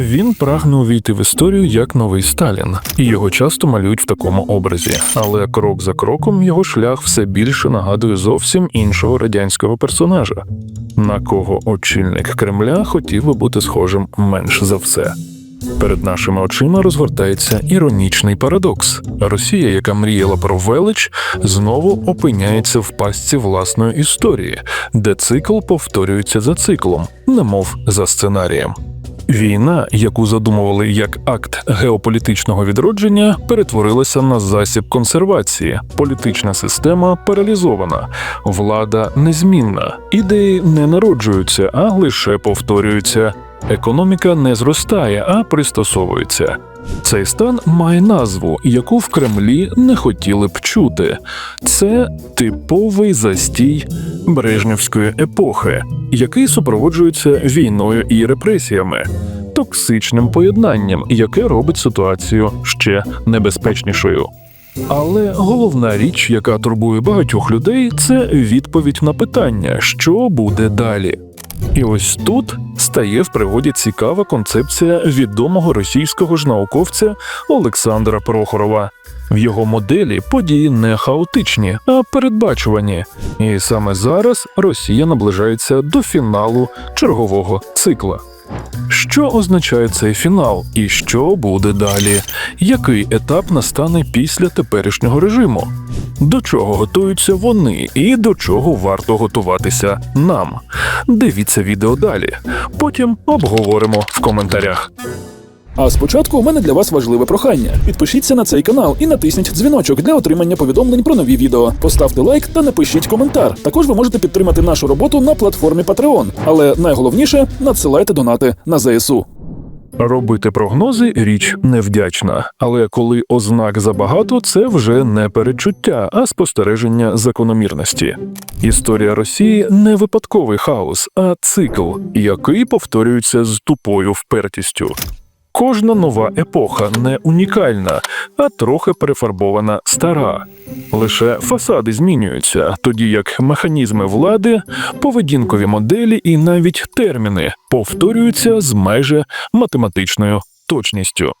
Він прагне увійти в історію як новий Сталін, і його часто малюють в такому образі. Але крок за кроком його шлях все більше нагадує зовсім іншого радянського персонажа, на кого очільник Кремля хотів би бути схожим менш за все. Перед нашими очима розгортається іронічний парадокс. Росія, яка мріяла про велич, знову опиняється в пастці власної історії, де цикл повторюється за циклом, немов за сценарієм. Війна, яку задумували як акт геополітичного відродження, перетворилася на засіб консервації. Політична система паралізована, влада незмінна, ідеї не народжуються, а лише повторюються. Економіка не зростає, а пристосовується. Цей стан має назву, яку в Кремлі не хотіли б чути. Це типовий застій Брежнівської епохи, який супроводжується війною і репресіями, токсичним поєднанням, яке робить ситуацію ще небезпечнішою. Але головна річ, яка турбує багатьох людей, це відповідь на питання, що буде далі. І ось тут стає в пригоді цікава концепція відомого російського ж науковця Олександра Прохорова. В його моделі події не хаотичні, а передбачувані. І саме зараз Росія наближається до фіналу чергового цикла. Що означає цей фінал і що буде далі? Який етап настане після теперішнього режиму? До чого готуються вони і до чого варто готуватися нам? Дивіться відео далі. Потім обговоримо в коментарях. А спочатку у мене для вас важливе прохання. Підпишіться на цей канал і натисніть дзвіночок для отримання повідомлень про нові відео. Поставте лайк та напишіть коментар. Також ви можете підтримати нашу роботу на платформі Patreon. Але найголовніше надсилайте донати на ЗСУ. Робити прогнози річ невдячна, але коли ознак забагато, це вже не перечуття, а спостереження закономірності. Історія Росії не випадковий хаос, а цикл, який повторюється з тупою впертістю. Кожна нова епоха не унікальна, а трохи перефарбована стара. Лише фасади змінюються, тоді як механізми влади, поведінкові моделі і навіть терміни повторюються з майже математичною точністю.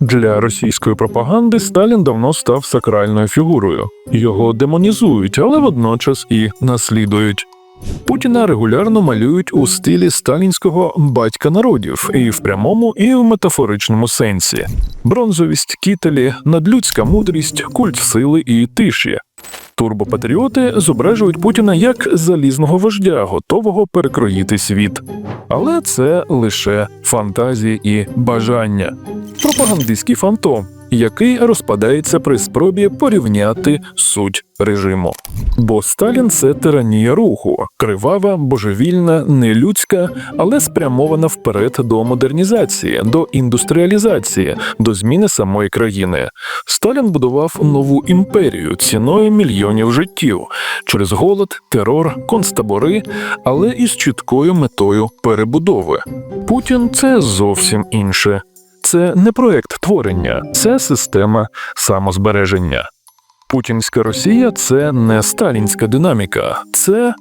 Для російської пропаганди Сталін давно став сакральною фігурою. Його демонізують, але водночас і наслідують. Путіна регулярно малюють у стилі сталінського батька народів і в прямому, і в метафоричному сенсі: бронзовість, кітелі, надлюдська мудрість, культ сили і тиші. Турбопатріоти зображують Путіна як залізного вождя, готового перекроїти світ. Але це лише фантазії і бажання. Пропагандистський фантом, який розпадається при спробі порівняти суть режиму. Бо Сталін це тиранія руху, кривава, божевільна, нелюдська, але спрямована вперед до модернізації, до індустріалізації, до зміни самої країни. Сталін будував нову імперію ціною мільйонів життів через голод, терор, концтабори, але із чіткою метою перебудови. Путін це зовсім інше. Це не проект творення, це система самозбереження. Путінська Росія це не сталінська динаміка, це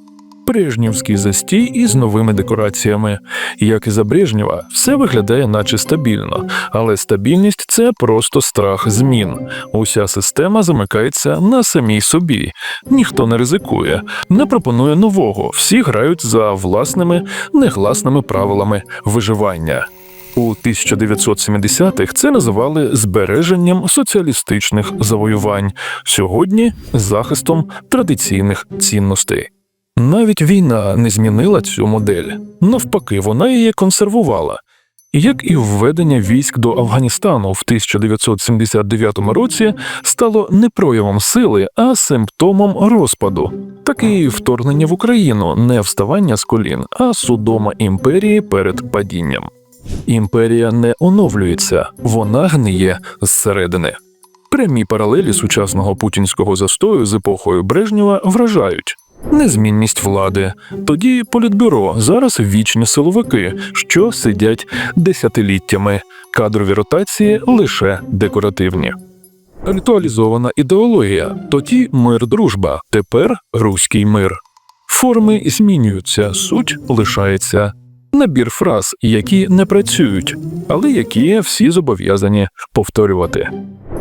Брежнівський застій із новими декораціями. Як і за Брежнєва, все виглядає наче стабільно, але стабільність це просто страх змін. Уся система замикається на самій собі. Ніхто не ризикує, не пропонує нового. Всі грають за власними негласними правилами виживання. У 1970-х це називали збереженням соціалістичних завоювань, сьогодні захистом традиційних цінностей. Навіть війна не змінила цю модель, навпаки, вона її консервувала. Як і введення військ до Афганістану в 1979 році стало не проявом сили, а симптомом розпаду. Так і вторгнення в Україну не вставання з колін, а судома імперії перед падінням. Імперія не оновлюється, вона гниє зсередини. Прямі паралелі сучасного путінського застою з епохою Брежнєва вражають. Незмінність влади, тоді політбюро, зараз вічні силовики, що сидять десятиліттями, кадрові ротації лише декоративні. Ритуалізована ідеологія, тоді мир дружба, тепер руський мир. Форми змінюються, суть лишається набір фраз, які не працюють, але які всі зобов'язані повторювати.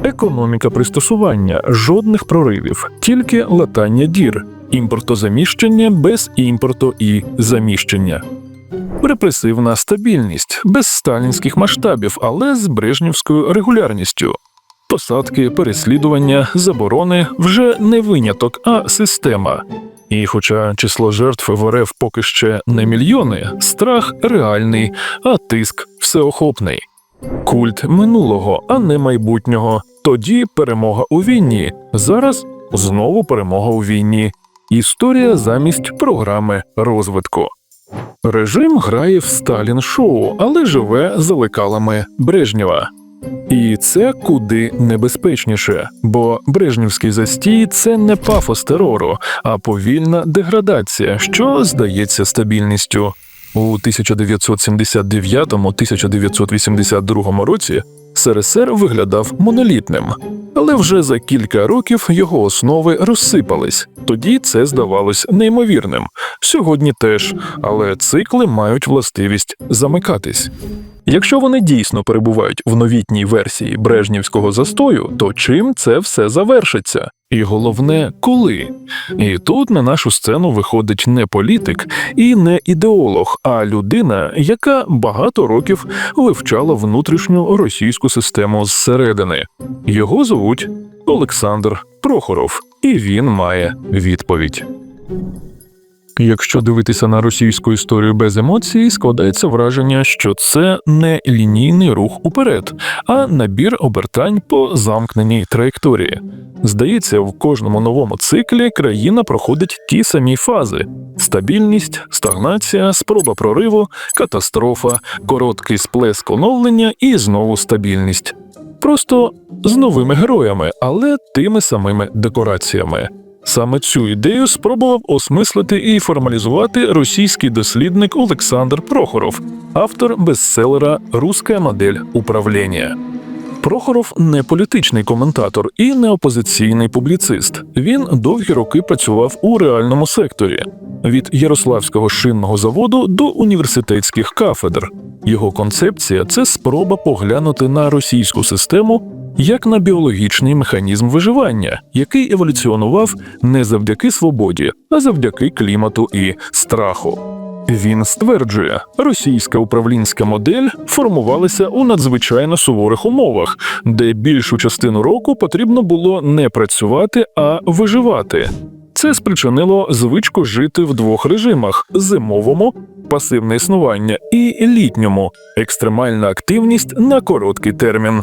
Економіка пристосування, жодних проривів, тільки латання дір, імпортозаміщення без імпорту і заміщення. Репресивна стабільність без сталінських масштабів, але з брежнівською регулярністю. Посадки, переслідування, заборони вже не виняток, а система. І хоча число жертв в РФ поки ще не мільйони, страх реальний, а тиск всеохопний. Культ минулого, а не майбутнього. Тоді перемога у війні. Зараз знову перемога у війні. Історія замість програми розвитку. Режим грає в Сталін шоу, але живе за лекалами Брежнєва. І це куди небезпечніше, бо брежнівський застій це не пафос терору, а повільна деградація, що здається стабільністю. У 1979-1982 році СРСР виглядав монолітним, але вже за кілька років його основи розсипались. Тоді це здавалось неймовірним. Сьогодні теж, але цикли мають властивість замикатись. Якщо вони дійсно перебувають в новітній версії брежнівського застою, то чим це все завершиться? І головне, коли? І тут на нашу сцену виходить не політик і не ідеолог, а людина, яка багато років вивчала внутрішню російську систему зсередини. Його звуть Олександр Прохоров, і він має відповідь. Якщо дивитися на російську історію без емоцій, складається враження, що це не лінійний рух уперед, а набір обертань по замкненій траєкторії. Здається, в кожному новому циклі країна проходить ті самі фази: стабільність, стагнація, спроба прориву, катастрофа, короткий сплеск оновлення і знову стабільність. Просто з новими героями, але тими самими декораціями. Саме цю ідею спробував осмислити і формалізувати російський дослідник Олександр Прохоров, автор бестселера Руська модель управління. Прохоров не політичний коментатор і не опозиційний публіцист. Він довгі роки працював у реальному секторі від Ярославського шинного заводу до університетських кафедр. Його концепція це спроба поглянути на російську систему як на біологічний механізм виживання, який еволюціонував не завдяки свободі, а завдяки клімату і страху. Він стверджує, російська управлінська модель формувалася у надзвичайно суворих умовах, де більшу частину року потрібно було не працювати, а виживати. Це спричинило звичку жити в двох режимах: зимовому пасивне існування і літньому екстремальна активність на короткий термін.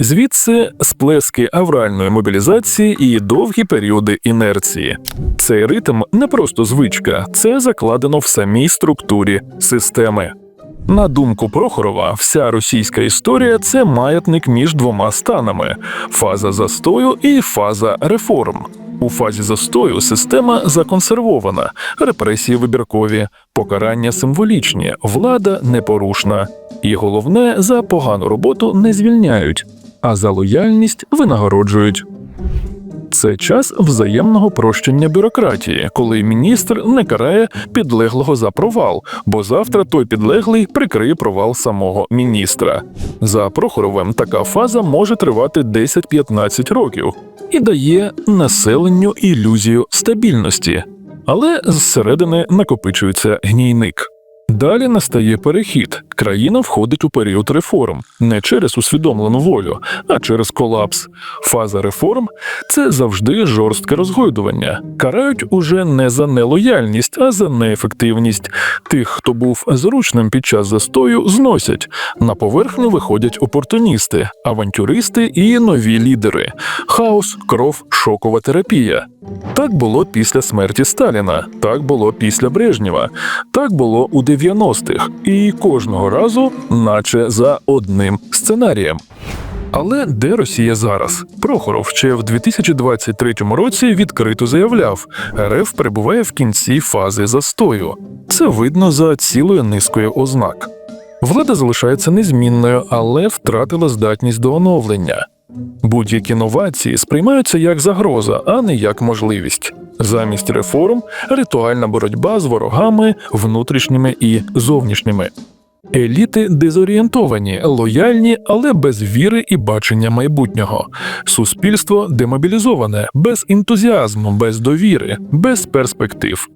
Звідси сплески авральної мобілізації і довгі періоди інерції. Цей ритм не просто звичка, це закладено в самій структурі системи. На думку Прохорова, вся російська історія це маятник між двома станами: фаза застою і фаза реформ. У фазі застою система законсервована, репресії вибіркові, покарання символічні, влада непорушна. І головне, за погану роботу не звільняють, а за лояльність винагороджують. Це час взаємного прощення бюрократії, коли міністр не карає підлеглого за провал, бо завтра той підлеглий прикриє провал самого міністра. За Прохоровим така фаза може тривати 10-15 років і дає населенню ілюзію стабільності, але зсередини накопичується гнійник. Далі настає перехід. Країна входить у період реформ не через усвідомлену волю, а через колапс. Фаза реформ це завжди жорстке розгойдування. Карають уже не за нелояльність, а за неефективність. Тих, хто був зручним під час застою, зносять. На поверхню виходять опортуністи, авантюристи і нові лідери. Хаос, кров, шокова терапія. Так було після смерті Сталіна, так було після Брежнєва, так було у 90-х, і кожного разу, наче за одним сценарієм. Але де Росія зараз? Прохоров ще в 2023 році відкрито заявляв, РФ перебуває в кінці фази застою. Це видно за цілою низкою ознак. Влада залишається незмінною, але втратила здатність до оновлення. Будь-які новації сприймаються як загроза, а не як можливість. Замість реформ ритуальна боротьба з ворогами внутрішніми і зовнішніми. Еліти дезорієнтовані, лояльні, але без віри і бачення майбутнього. Суспільство демобілізоване, без ентузіазму, без довіри, без перспектив.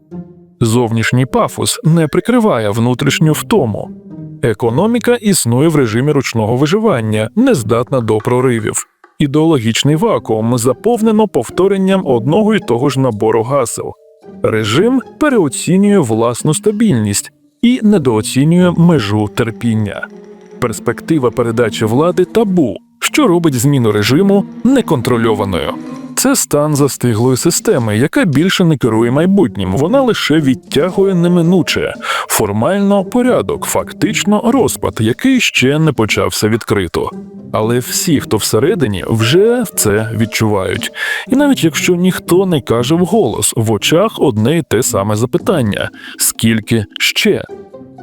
Зовнішній пафос не прикриває внутрішню втому. Економіка існує в режимі ручного виживання, не здатна до проривів. Ідеологічний вакуум заповнено повторенням одного й того ж набору гасел. Режим переоцінює власну стабільність і недооцінює межу терпіння. Перспектива передачі влади табу, що робить зміну режиму неконтрольованою. Це стан застиглої системи, яка більше не керує майбутнім, вона лише відтягує неминуче, формально порядок, фактично розпад, який ще не почався відкрито. Але всі, хто всередині, вже це відчувають. І навіть якщо ніхто не каже вголос, в очах одне й те саме запитання: скільки ще?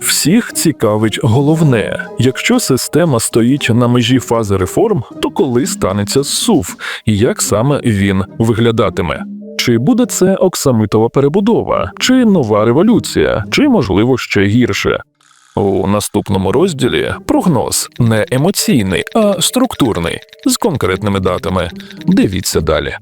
Всіх цікавить головне: якщо система стоїть на межі фази реформ, то коли станеться СУВ і як саме він виглядатиме? Чи буде це оксамитова перебудова, чи нова революція, чи можливо ще гірше? У наступному розділі прогноз не емоційний, а структурний з конкретними датами. Дивіться далі.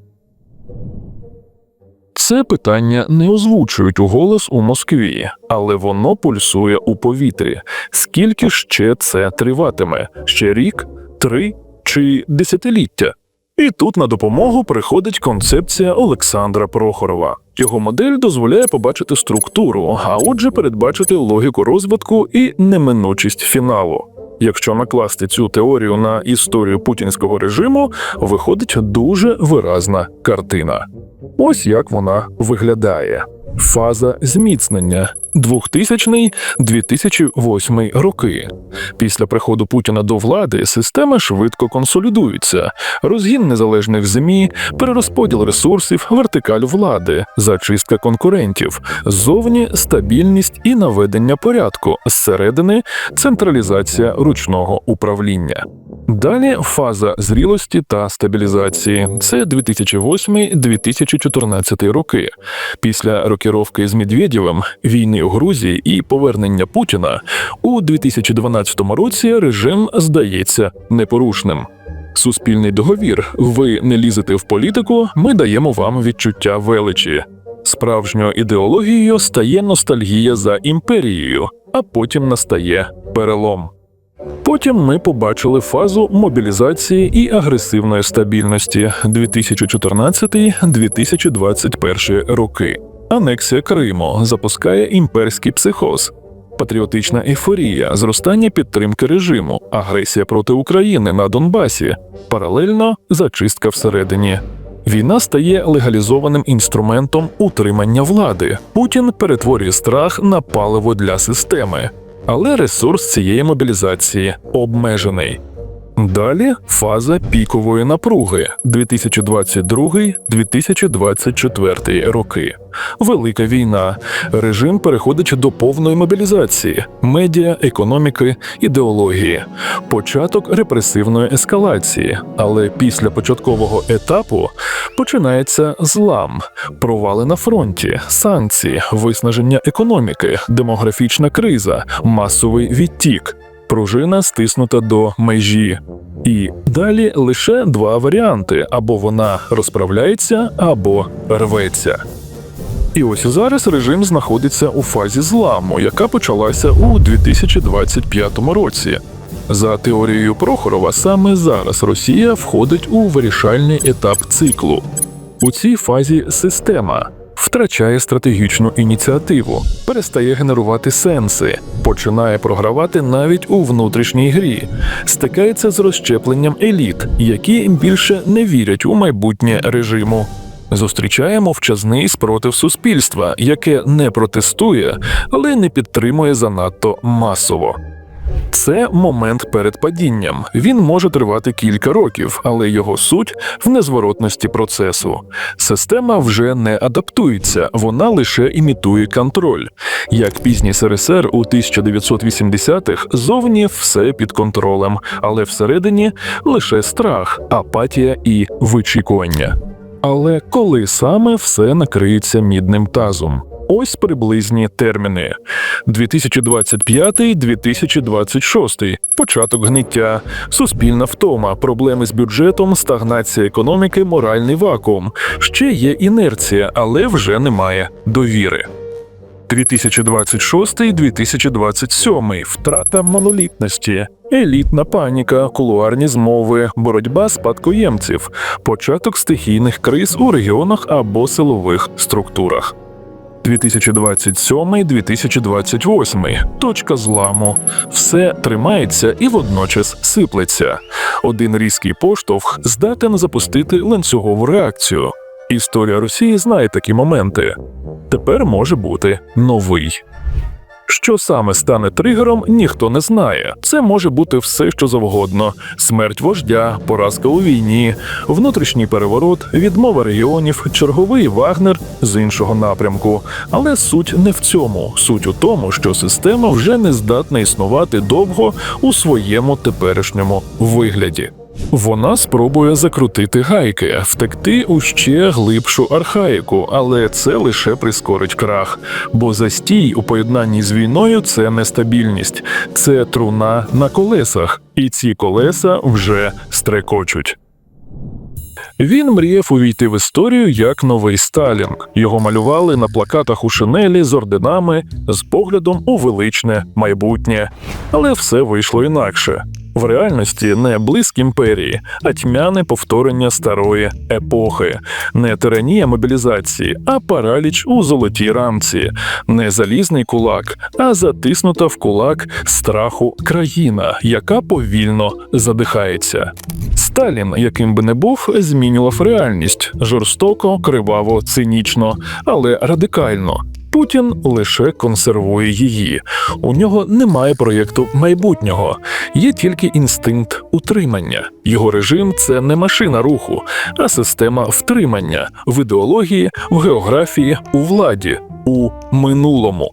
Це питання не озвучують у голос у Москві, але воно пульсує у повітрі. Скільки ще це триватиме? Ще рік, три чи десятиліття? І тут на допомогу приходить концепція Олександра Прохорова. Його модель дозволяє побачити структуру, а отже, передбачити логіку розвитку і неминучість фіналу. Якщо накласти цю теорію на історію путінського режиму, виходить дуже виразна картина. Ось як вона виглядає. Фаза зміцнення 2000-2008 роки. Після приходу Путіна до влади система швидко консолідується, розгін незалежних ЗМІ, перерозподіл ресурсів, вертикаль влади, зачистка конкурентів, ззовні стабільність і наведення порядку, зсередини централізація ручного управління. Далі фаза зрілості та стабілізації це 2008-2014 роки. Після рокіровки з Медведєвим, війни у Грузії і повернення Путіна у 2012 році режим здається непорушним. Суспільний договір. Ви не лізете в політику, ми даємо вам відчуття величі. Справжньою ідеологією стає ностальгія за імперією, а потім настає перелом. Потім ми побачили фазу мобілізації і агресивної стабільності 2014-2021 роки. Анексія Криму запускає імперський психоз, патріотична ейфорія, зростання підтримки режиму, агресія проти України на Донбасі, паралельно зачистка всередині. Війна стає легалізованим інструментом утримання влади. Путін перетворює страх на паливо для системи, але ресурс цієї мобілізації обмежений. Далі фаза пікової напруги 2022-2024 роки. Велика війна. Режим переходить до повної мобілізації, медіа, економіки, ідеології, початок репресивної ескалації. Але після початкового етапу починається злам, провали на фронті, санкції, виснаження економіки, демографічна криза, масовий відтік. Пружина стиснута до межі. І далі лише два варіанти: або вона розправляється, або рветься. І ось зараз режим знаходиться у фазі зламу, яка почалася у 2025 році. За теорією Прохорова, саме зараз Росія входить у вирішальний етап циклу. У цій фазі система втрачає стратегічну ініціативу, перестає генерувати сенси, починає програвати навіть у внутрішній грі, стикається з розщепленням еліт, які більше не вірять у майбутнє режиму. Зустрічає мовчазний спротив суспільства, яке не протестує, але не підтримує занадто масово. Це момент перед падінням. Він може тривати кілька років, але його суть в незворотності процесу. Система вже не адаптується, вона лише імітує контроль. Як пізній СРСР у 1980-х, зовні все під контролем, але всередині лише страх, апатія і вичікування. Але коли саме все накриється мідним тазом? Ось приблизні терміни: 2025-2026, початок гниття, суспільна втома, проблеми з бюджетом, стагнація економіки, моральний вакуум. Ще є інерція, але вже немає довіри. 2026-2027 втрата монолітності, елітна паніка, кулуарні змови, боротьба спадкоємців, початок стихійних криз у регіонах або силових структурах. 2027-2028 точка зламу. Все тримається і водночас сиплеться. Один різкий поштовх здатен запустити ланцюгову реакцію. Історія Росії знає такі моменти. Тепер може бути новий. Що саме стане тригером, ніхто не знає. Це може бути все, що завгодно: смерть вождя, поразка у війні, внутрішній переворот, відмова регіонів, черговий вагнер з іншого напрямку. Але суть не в цьому. Суть у тому, що система вже не здатна існувати довго у своєму теперішньому вигляді. Вона спробує закрутити гайки, втекти у ще глибшу архаїку, але це лише прискорить крах. Бо застій у поєднанні з війною це нестабільність, це труна на колесах, і ці колеса вже стрекочуть. Він мріяв увійти в історію як новий Сталін. Його малювали на плакатах у шинелі з орденами, з поглядом у величне майбутнє. Але все вийшло інакше. В реальності не блиск імперії, а тьмяне повторення старої епохи, не тиранія мобілізації, а параліч у золотій рамці, не залізний кулак, а затиснута в кулак страху країна, яка повільно задихається. Сталін, яким би не був, змінював реальність жорстоко, криваво, цинічно, але радикально. Путін лише консервує її. У нього немає проєкту майбутнього, є тільки інстинкт утримання. Його режим це не машина руху, а система втримання в ідеології, в географії, у владі, у минулому.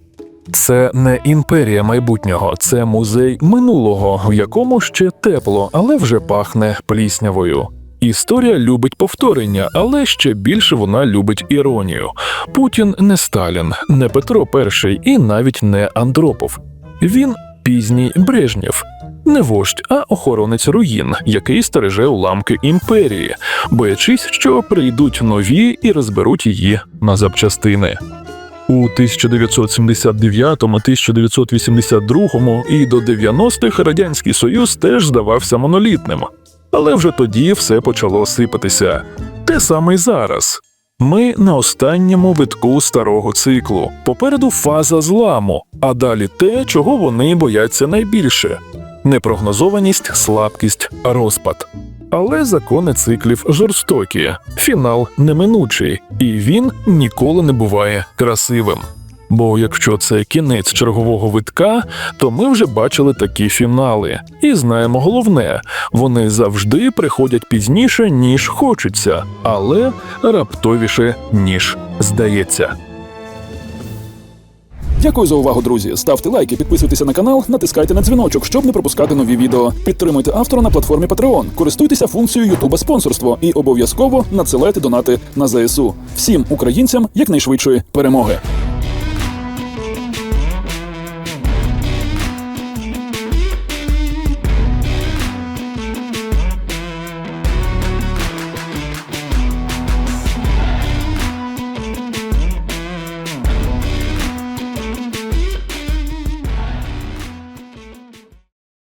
Це не імперія майбутнього, це музей минулого, в якому ще тепло, але вже пахне пліснявою. Історія любить повторення, але ще більше вона любить іронію. Путін не Сталін, не Петро І і навіть не Андропов. Він пізній Брежнєв. Не вождь, а охоронець руїн, який стереже уламки імперії, боячись, що прийдуть нові і розберуть її на запчастини. У 1979, 1982 і до 90-х Радянський Союз теж здавався монолітним. Але вже тоді все почало сипатися. Те саме й зараз. Ми на останньому витку старого циклу. Попереду фаза зламу, а далі те, чого вони бояться найбільше: непрогнозованість, слабкість, розпад. Але закони циклів жорстокі, фінал неминучий, і він ніколи не буває красивим. Бо якщо це кінець чергового витка, то ми вже бачили такі фінали, і знаємо головне: вони завжди приходять пізніше, ніж хочеться, але раптовіше, ніж здається. Дякую за увагу, друзі. Ставте лайки, підписуйтеся на канал, натискайте на дзвіночок, щоб не пропускати нові відео. Підтримуйте автора на платформі Patreon, користуйтеся функцією Ютуба спонсорство і обов'язково надсилайте донати на ЗСУ. Всім українцям якнайшвидшої перемоги.